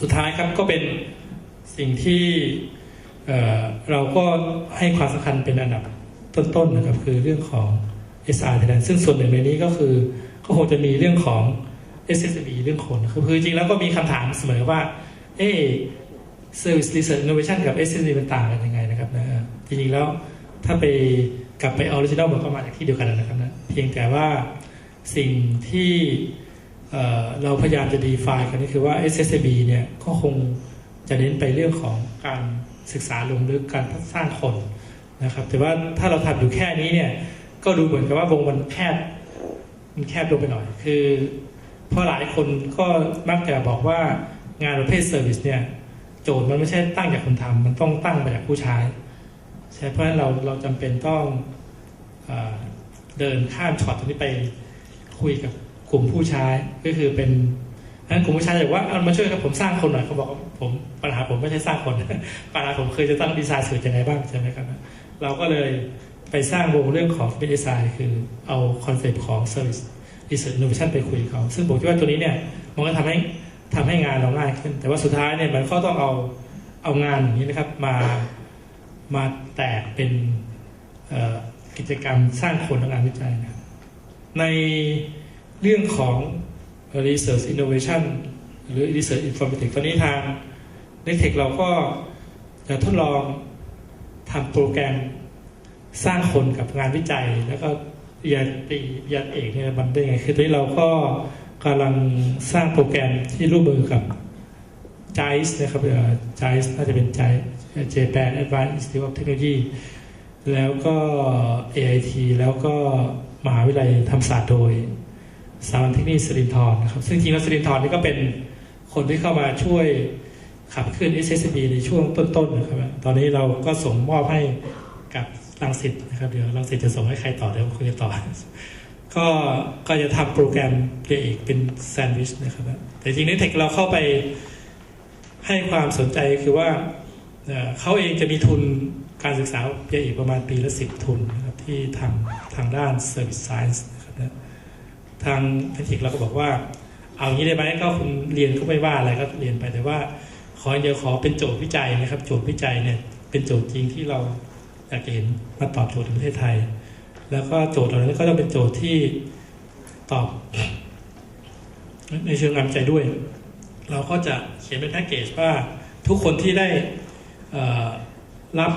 สุดท้ายครับก็เป็นสิ่งที่เเราก็ให้ความสำคัญเป็นอันดับต้นๆนะครับคือเรื่องของ SR Thailand ซึ่งส่วนหนึ่งในนี้ก็คือก็คงจะมีเรื่องของ SSB เรื่องคนคือจริงแล้วก็มีคำถามเสมอว่า เอ๊ Service Research Innovation กับ SSB มันต่างกันยังไงนะครับนะจริงๆแล้วถ้าไปกลับไปออริจินอลมันก็มาจากที่เดียวกันนะครับนะเพียงแต่ว่าสิ่งที่ เราพยายามจะ define กันก็คือว่า SSB เนี่ยก็คงจะเน้นไปเรื่องของการศึกษาลงลึกการสร้างคนนะครับ แต่ว่าถ้าเราทำอยู่แค่นี้เนี่ยก็ดูเหมือนกับว่าวงมันแคบมันแคบลงไปหน่อย คือเพราะหลายคนก็มักจะบอกว่างานประเภทเซอร์วิสเนี่ยโจทย์มันไม่ใช่ตั้งจากคนทำมันต้องตั้งมาจากผู้ใช้ใช่เพราะฉะนั้นเราเราจำเป็นต้องอเดินข้ามช็อตตรงนี้ไปคุยกับ กลุ่มผู้ใช้ก็คือเป็นนั้นกลุ่มผู้ใช้บอกว่าเอามาช่วยกับผมสร้างคนหน่อยเขาบอกว่าผมปัญหาผมไม่ใช่สร้างคนปัญหาผมเคยจะต้องดีไซน์สื่อยังไงบ้างใช่ไหมครับ เราก็เลยไปสร้างวงเรื่องของดีไซน์คือเอาคอนเซปต์ของ Service Research Innovation ไปคุยกับเขาซึ่งผมคิดว่าตัวนี้เนี่ยมันก็ทำให้ทำให้งานเราง่ายขึ้น แต่ว่าสุดท้ายเนี่ยมันก็ต้องเอาเอางานอย่างนี้นะครับมามาแตกเป็นกิจกรรมสร้างคนทางงานวิจัยนะครับใน เรื่องของ research innovation หรือ research informatics ตอนนี้ทาง n e t e c h เราก็จะทดลองทำโปรแกรมสร้างคนกับงานวิจัย แล้วก็ปริญญาตรีปริญญาเอกเนี่ยมันได้ไง คือตอนนี้เราก็กำลังสร้างโปรแกรมที่ร่วมมือกับ JICE นะครับเอ่อ JICE น่าจะเป็น JICE Japan Advanced Institute of Technology แล้วก็ AIT แล้วก็มหาวิทยาลัยธรรมศาสตร์โดย สถาบันเทคนิคสิรินธรนะครับซึ่งจริงแล้วสิรินธรนี่ก็เป็นคนที่เข้ามาช่วยขับเคลื่อน SSB ในช่วงต้นๆนะครับ ตอนนี้เราก็ส่งมอบให้กับรังสิตนะครับเดี๋ยวรังสิตจะส่งให้ใครต่อเดี๋ยวคุยกันต่อ ก็ก็จะทำโปรแกรมเรียนเอกเป็นแซนด์วิชนะครับ แต่จริงๆในเทคเราเข้าไปให้ความสนใจคือว่าเขาเองจะมีทุนการศึกษาเพียอีกประมาณปีละสิบทุนนะครับที่ทางทางด้าน Service Science นะครับนะ ทางเทคนิคเราก็บอกว่า เอางี้ได้ไหมก็คุณเรียนก็ไม่ว่าอะไรก็เรียนไปแต่ว่า ขออย่างเดียวขอเป็นโจทย์วิจัยนะครับ โจทย์วิจัยเนี่ยเป็นโจทย์จริงที่เราอยากเห็นมาตอบโจทย์ในประเทศไทย แล้วก็โจทย์เหล่านั้นก็ต้องเป็นโจทย์ที่ตอบ ในเชิงงานวิจัยด้วย เราก็จะเขียนเป็นแพ็กเกจว่าทุกคนที่ได้รับ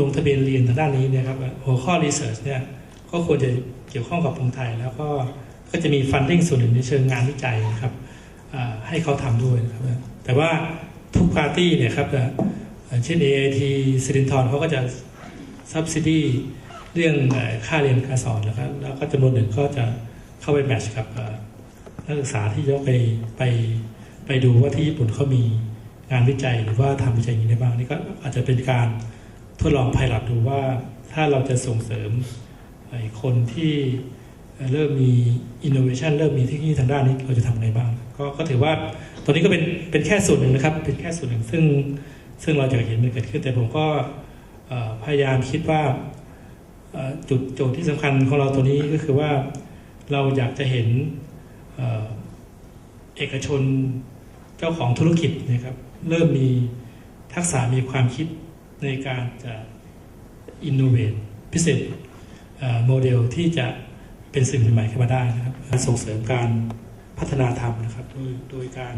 ลงทะเบียนเรียนทางด้านนี้นี่ยครับหัวข้อรีเสิร์ชเนี่ยก็ควรจะเกี่ยวข้องกับกรุงไทย แล้วก็ ก็จะมีฟันดิ้งส่วนหนึ่งในเชิงงานวิจัยนะครับให้เขาทำด้วยครับแต่ว่าทุกปาร์ตี้เนี่ยครับเอ่อเช่น AIT สิรินทรเขาก็จะ subsidy เรื่องค่าเรียนการสอนนะครับแล้วก็จำนวนหนึ่งก็จะเข้าไปแมทช์กับนักศึกษาที่จะไปไปไปดูว่าที่ญี่ปุ่นเขามีงานวิจัยหรือว่าทำวิจัยอย่างนี้ได้บ้างนี่ก็อาจจะเป็นการทดลองไพลอตดูว่าถ้าเราจะส่งเสริมคนที่ เริ่มมีอินโนเวชันเริ่มมีเทคโนโลยีทางด้านนี้เราจะทำไงบ้างก็ก็ถือว่าตอนนี้ก็เป็นเป็นแค่ส่วนหนึ่งนะครับ เป็นแค่ส่วนหนึ่งซึ่งซึ่งเราจะเห็นมันเกิดขึ้น แต่ผมก็พยายามคิดว่าจุดโจทย์ที่สำคัญของเราตัวนี้ก็คือว่าเราอยากจะเห็นเอ่อเอกชนเจ้าของธุรกิจนะครับเริ่มมีทักษะมีความคิดในการจะอินโนเวทพิเศษโมเดลที่จะ เป็นสิ่งใหม่ๆขึ้นมาได้นะครับส่งเสริมการพัฒนาธรรมนะครับโดยโดยการ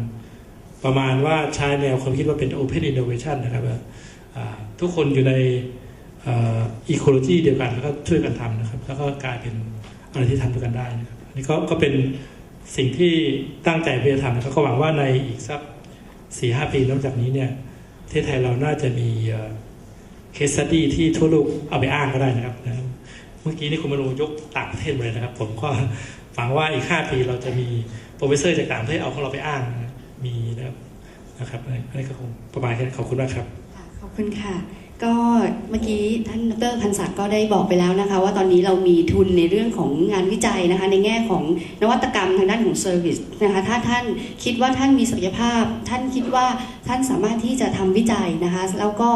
ประมาณว่าใช้แนวความคิดว่าเป็น Open Innovation นะครับทุกคนอยู่ในอีโคโลจีเดียวกันแล้วก็ช่วยกันทำนะครับ แล้วก็กลายเป็นอะไรที่ทำด้วยกันได้นะครับอันนี้ก็ก็เป็นสิ่งที่ตั้งใจเพื่อทำนะครับก็หวังว่าในอีกสักสี่ห้าปีหลังจากนี้เนี่ยประเทศไทยเราน่าจะมีเคส e ดี้ที่ทั่วโลกเอาไปอ้างก็ได้นะครับนะ มื่อกี้นี่คุณมโนยกต่างประเทศเลยนะครับ ผมก็ฝังว่าอีกห้าปีเราจะมีโปรเฟสเซอร์จากต่างประเทศเอาของเราไปอ้างมีนะครับนะครับอันนี้ก็คงประมาณแค่นี้ขอบคุณมากครับขอบคุณค่ะ ก็เมื่อกี้ท่านดรพันศักดิ์ก็ได้บอกไปแล้วนะคะ ว่าตอนนี้เรามีทุนในเรื่องของงานวิจัยนะคะ ในแง่ของนวัตกรรมทางด้านของเซอร์วิสนะคะถ้าท่านคิดว่าท่านมีศักยภาพ ท่านคิดว่าท่านสามารถที่จะทำวิจัยนะคะ แล้วก็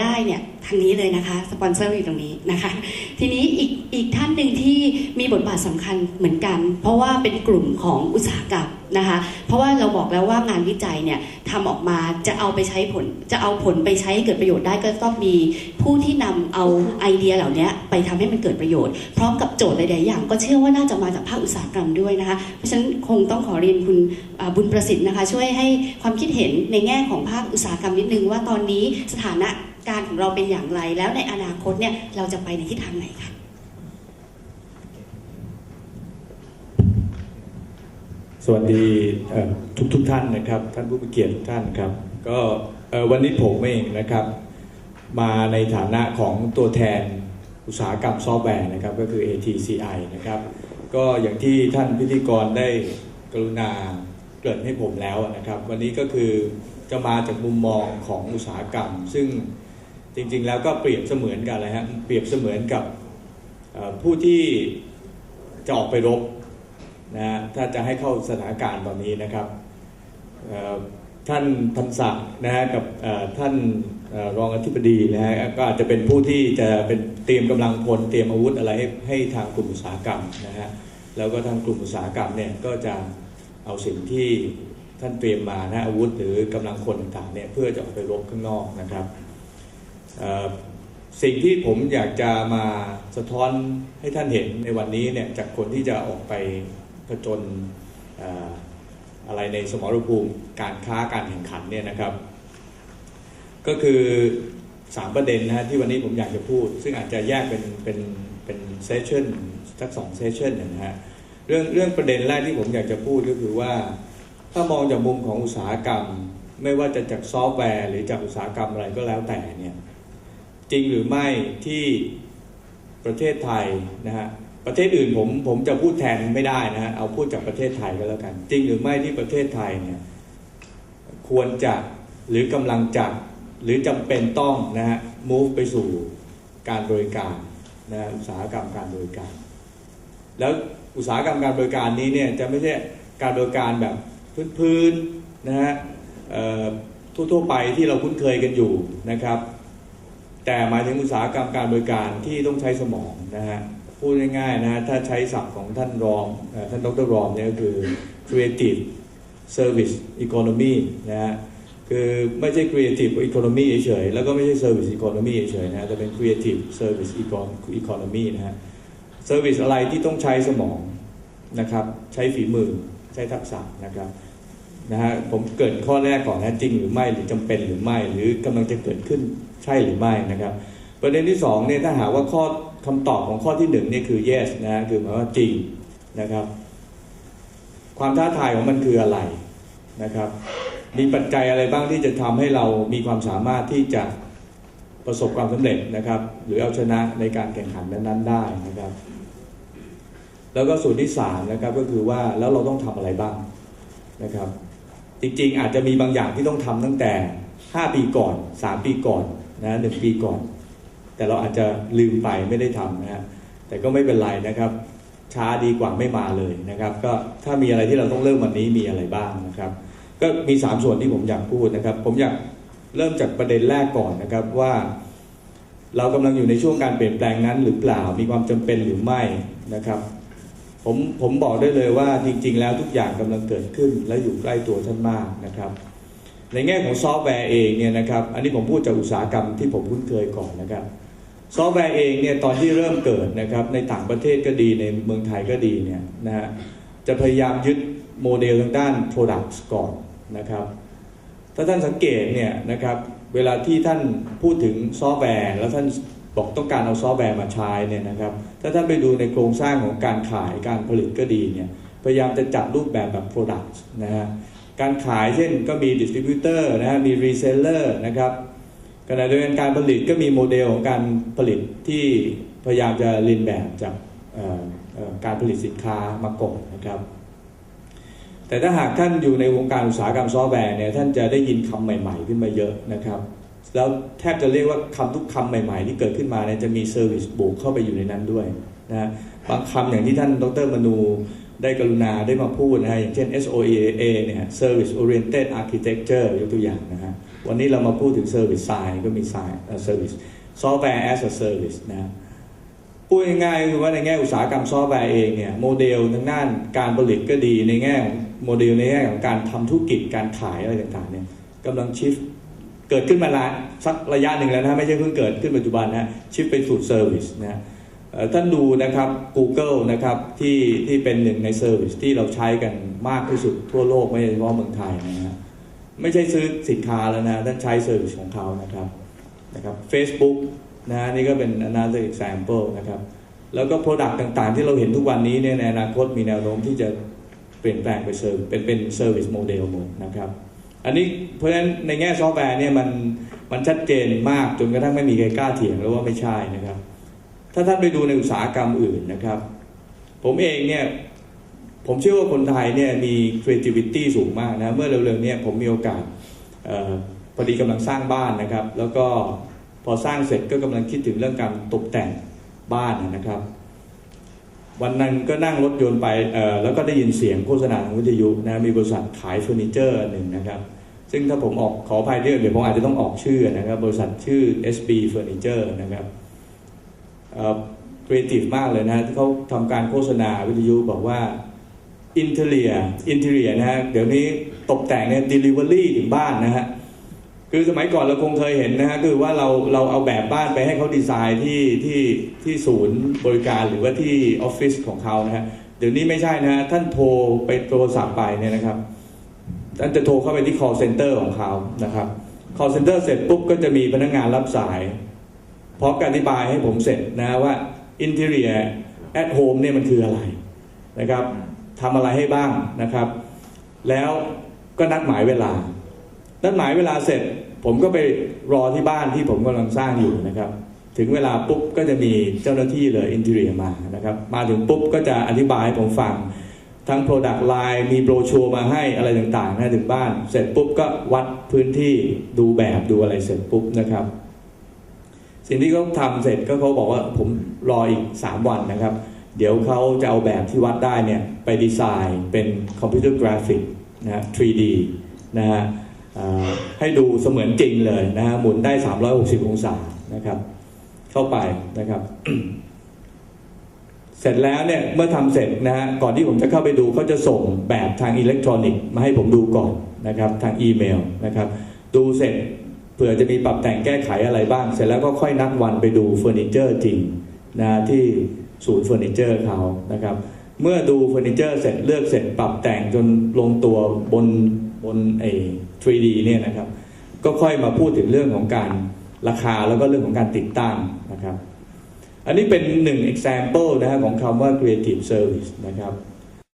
ได้เนี่ยทางนี้เลยนะคะสปอนเซอร์อยู่ตรงนี้นะคะทีนี้อีกอีกท่านหนึ่งที่มีบทบาทสำคัญเหมือนกัน เพราะว่าเป็นกลุ่มของอุตสาหกรรม นะคะเพราะว่าเราบอกแล้วว่างานวิจัยเนี่ยทำออกมาจะเอาไปใช้ผลจะเอาผลไปใช้ให้เกิดประโยชน์ได้ก็ต้องมีผู้ที่นำเอาไอเดียเหล่านี้ไปทำให้มันเกิดประโยชน์ พร้อมกับโจทย์หลาย ๆ อย่าง ก็เชื่อว่าน่าจะมาจากภาคอุตสาหกรรมด้วยนะคะเพราะฉะนั้นคงต้องขอเรียนคุณบุญประสิทธิ์นะคะช่วยให้ความคิดเห็นในแง่ของภาคอุตสาหกรรมนิดนึงว่าตอนนี้สถานะการของเราเป็นอย่างไร แล้วในอนาคตเนี่ยเราจะไปในทิศทางไหนคะ วัสดีทุกทุกท่านนะครับ ท่านผู้มีเกียรติทุกท่านครับ ก็วันนี้ผมเองนะครับ มาในฐานะของตัวแทนอุตสาหกรรมซอฟต์แวร์นะครับ ก็คือ ATCI นะครับ ก็อย่างที่ท่านพิธีกรได้กรุณาเกริ่นให้ผมแล้วนะครับ วันนี้ก็คือจะมาจากมุมมองของอุตสาหกรรม ซึ่งจริงๆแล้วก็เปรียบเสมือนกันเลยฮะเปรียบเสมือนกับผู้ที่จะออกไปรบ นะฮะถ้าจะให้เข้าสถานการณ์ตอนนี้นะครับท่านพันศักดิ์นะฮะกับท่านรองอธิบดีนะฮะก็อาจจะเป็นผู้ที่จะเป็นเตรียมกำลังพลเตรียมอาวุธอะไรให้ให้ทางกลุ่มอุตสาหกรรมนะฮะแล้วก็ทางกลุ่มอุตสาหกรรมเนี่ยก็จะเอาสิ่งที่ท่านเตรียมมานะอาวุธหรือกำลังคนต่างเนี่ยเพื่อจะออกไปรบข้างนอกนะครับสิ่งที่ผมอยากจะมาสะท้อนให้ท่านเห็นในวันนี้เนี่ยจากคนที่จะออกไป ผจญเอ่ออะไรในสมรภูมิการค้าการแข่งขันเนี่ยนะครับ ก็คือสามประเด็นนะฮะที่วันนี้ผมอยากจะพูด ซึ่งอาจจะแยกเป็นเป็นเป็นเซสชั่นสักสองเซสชั่นนะฮะเรื่องเรื่องประเด็นแรกที่ผมอยากจะพูดก็คือว่า ถ้ามองจากมุมของอุตสาหกรรม ไม่ว่าจะจากซอฟต์แวร์ หรือจากอุตสาหกรรมอะไรก็แล้วแต่เนี่ยจริงหรือไม่ที่ประเทศไทยนะฮะ ประเทศอื่นผมผมจะพูดแทนไม่ได้นะฮะเอาพูดจากประเทศไทยก็แล้วกัน จริงหรือไม่ที่ประเทศไทยเนี่ยควรจะหรือกำลังจะหรือจำเป็นต้องนะฮะ move ไปสู่การบริการนะฮะอุตสาหกรรมการบริการ แล้วอุตสาหกรรมการบริการนี้เนี่ยจะไม่ใช่การบริการแบบพื้นๆนะฮะทั่วๆไปที่เราคุ้นเคยกันอยู่นะครับ แต่หมายถึงอุตสาหกรรมการบริการที่ต้องใช้สมองนะฮะ พูดง่ายๆนะถ้าใช้ศัพท์ของท่านรองท่านดรรอมเนี่ยก็คือ creative service economy นะฮะคือไม่ใช่ creative economy เฉยๆแล้วก็ไม่ใช่ service economy เฉยๆนะฮะแต่เป็น creative service economy นะฮะ service อะไรที่ต้องใช้สมองนะครับ ใช้ฝีมือใช้ทักษะนะครับนะฮะผมเกิดข้อแรกก่อนนะจริงหรือไม่หรือจำเป็นหรือไม่ หรือกำลังจะเกิดขึ้นใช่หรือไม่นะครับ ประเด็นที่สองเนี่ยถ้าหากว่าข้อ คำตอบของข้อที่หนึ่งนี่คือ yes นะคือหมายว่าจริงนะครับ ความท้าทายของมันคืออะไรนะครับ มีปัจจัยอะไรบ้างที่จะทำให้เรามีความสามารถที่จะประสบความสำเร็จนะครับ หรือเอาชนะในการแข่งขันนั้นๆได้นะครับ แล้วก็ส่วนที่สามนะครับก็คือว่าแล้วเราต้องทำอะไรบ้างนะครับ จริงๆอาจจะมีบางอย่างที่ต้องทำตั้งแต่ 5 ปีก่อน 3 ปีก่อนนะหนึ่งปีก่อน แต่เราอาจจะลืมไปไม่ได้ทำนะฮะแต่ก็ไม่เป็นไรนะครับ ช้าดีกว่าไม่มาเลยนะครับ ก็ถ้ามีอะไรที่เราต้องเริ่มวันนี้มีอะไรบ้างนะครับ ก็มี 3 ส่วนที่ผมอยากพูดนะครับ ผมอยากเริ่มจากประเด็นแรกก่อนนะครับว่า เรากำลังอยู่ในช่วงการเปลี่ยนแปลงนั้นหรือเปล่ามีความจำเป็นหรือไม่นะครับผมผมบอกได้เลยว่าจริง ๆ แล้วทุกอย่างกำลังเกิดขึ้นและอยู่ใกล้ตัวท่านมากนะครับในแง่ของซอฟต์แวร์เองเนี่ยนะครับ อันนี้ผมพูดจากอุตสาหกรรมที่ผมคุ้นเคยก่อนนะครับ ซอฟต์แวร์เองเนี่ยตอนที่เริ่มเกิดนะครับในต่างประเทศก็ดีในเมืองไทยก็ดีเนี่ยนะฮะจะพยายามยึดโมเดลทางด้าน Products ก่อนนะครับ ถ้าท่านสังเกตเนี่ยนะครับเวลาที่ท่านพูดถึงซอฟต์แวร์ แล้วท่านบอกต้องการเอาซอฟต์แวร์มาใช้เนี่ยนะครับถ้าท่านไปดูในโครงสร้างของการขายการผลิตก็ดีเนี่ยพยายามจะจัดรูปแบบแบบ Product นะฮะการขายเช่นก็มี Distributor นะฮะมี Reseller นะครับ ขณะเดียวกันการผลิตก็มีโมเดลของการผลิตที่พยายามจะเรียนแบบจากการผลิตสินค้ามาก่อนนะครับ แต่ถ้าหากท่านอยู่ในวงการอุตสาหกรรมซอฟต์แวร์เนี่ยท่านจะได้ยินคำใหม่ ๆ ขึ้นมาเยอะนะครับ แล้วแทบจะเรียกว่าคำทุกคำใหม่ ๆ ที่เกิดขึ้นมาเนี่ยจะมีเซอร์วิสบุกเข้าไปอยู่ในนั้นด้วยนะบางคำอย่างที่ท่านดรมนูได้กรุณาได้มาพูดนะฮะอย่างเช่น SOAA เนี่ย Service Oriented Architecture ยกตัวอย่างนะฮะ วันนี้เรามาพูดถึง Service Sign ก็มี Sign เอ่อ Service Software as a Service นะฮะพูดง่ายๆคือว่าในแง่อุตสาหกรรมซอฟต์แวร์เองเนี่ยโมเดลทางด้านการผลิตก็ดีในแง่โมเดลในแง่ของการทำธุรกิจการขายอะไรต่างๆเนี่ยกำลังชิฟเกิดขึ้นมาละสักระยะหนึ่งแล้วนะไม่ใช่เพิ่งเกิดขึ้นปัจจุบันนะชิฟไปสู่เซอร์วิสนะท่านดูนะครับ Google นะครับที่ที่เป็นหนึ่งในเซอร์วิสที่เราใช้กันมากที่สุดทั่วโลกไม่เฉพาะเมืองไทยนะฮะ ไม่ใช่ซื้อสินค้าแล้วนะท่านใช้เซอร์วิสของเขานะครับนะครับ Facebook นะฮะนี่ก็เป็น another example นะครับแล้วก็ Product ต่างๆ ที่เราเห็นทุกวันนี้เนี่ยในอนาคตมีแนวโน้มที่จะเปลี่ยนแปลงไปเซอร์เป็นเป็น Service Model หมดนะครับ อันนี้เพราะฉะนั้นในแง่ซอฟต์แวร์เนี่ยมันมันชัดเจนมากจนกระทั่งไม่มีใครกล้าเถียงแล้วว่าไม่ใช่นะครับ ถ้าท่านไปดูในอุตสาหกรรมอื่นนะครับ ผมเองเนี่ย ผมเชื่อว่าคนไทยเนี่ยมี creativity สูงมากนะเมื่อเร็วๆเนี่ยผมมีโอกาสออพอดีกำลังสร้างบ้านนะครับ แล้วก็พอสร้างเสร็จก็กำลังคิดถึงเรื่องการตกแต่งบ้านนะครับ วันนั้นก็นั่งรถยนต์ไปแล้วก็ได้ยินเสียงโฆษณาทางวิทยุนะมีบริษัทขายเฟอร์นิเจอร์หนึ่งนะครับ ซึ่งถ้าผมออกขออภัยด้วยเดี๋ยวผมอาจจะต้องออกชื่อนะครับ บริษัทชื่อ SB Furniture นะครับครีเอทีฟมากเลยนะที่เขาทำการโฆษณาวิทยุบอกว่า อินเทเรียอินเทเรียนะฮะเดี๋ยวนี้ตกแต่งเนี่ย delivery ถึงบ้านนะฮะคือสมัยก่อนเราคงเคยเห็นนะฮะคือว่าเราเราเอาแบบบ้านไปให้เขาดีไซน์ที่ที่ที่ศูนย์บริการหรือว่าที่ออฟฟิศของเขานะฮะเดี๋ยวนี้ไม่ใช่นะฮะท่านโทรไปโทรศัพท์ไปเนี่ยนะครับท่านจะโทรเข้าไปที่ call center ของเขานะครับ call center เสร็จปุ๊บก็จะมีพนักงานรับสายพร้อมกับอธิบายให้ผมเสร็จนะว่า interior at home เนี่ยมันคืออะไรนะครับ ทำอะไรให้บ้างนะครับ แล้วก็นัดหมายเวลา นัดหมายเวลาเสร็จ ผมก็ไปรอที่บ้านที่ผมกำลังสร้างอยู่นะครับ ถึงเวลาปุ๊บก็จะมีเจ้าหน้าที่เลยอินเทอร์มานะครับ มาถึงปุ๊บก็จะอธิบายให้ผมฟังทั้ง Product Line มีโบรชัวร์มาให้อะไรต่างๆนะถึงบ้าน เสร็จปุ๊บก็วัดพื้นที่ดูแบบดูอะไรเสร็จปุ๊บนะครับ สิ่งที่เขาทำเสร็จก็เขาบอกว่าผมรออีก 3 วันนะครับ เดี๋ยวเขาจะเอาแบบที่วัดได้เนี่ยไปดีไซน์เป็นคอมพิวเตอร์กราฟิกนะฮะ 3D นะฮะให้ดูเสมือนจริงเลยนะฮะหมุนได้ 360 องศานะครับ เข้าไปนะครับ เสร็จแล้วเนี่ยเมื่อทำเสร็จนะฮะก่อนที่ผมจะเข้าไปดูเขาจะส่งแบบทางอิเล็กทรอนิกส์มาให้ผมดูก่อนนะครับทางอีเมลนะครับ ดูเสร็จเผื่อจะมีปรับแต่งแก้ไขอะไรบ้าง เสร็จแล้วก็ค่อยนัดวันไปดูเฟอร์นิเจอร์จริงนะที่ ศูนย์เฟอร์นิเจอร์เขานะครับ เมื่อดูเฟอร์นิเจอร์เสร็จเลือกเสร็จปรับแต่งจนลงตัวบนบนไอ้ 3D เนี่ยนะครับ ก็ค่อยมาพูดถึงเรื่องของการราคาแล้วก็เรื่องของการติดตั้งนะครับ อันนี้เป็นหนึ่ง example นะฮะของคำว่า creative service นะครับ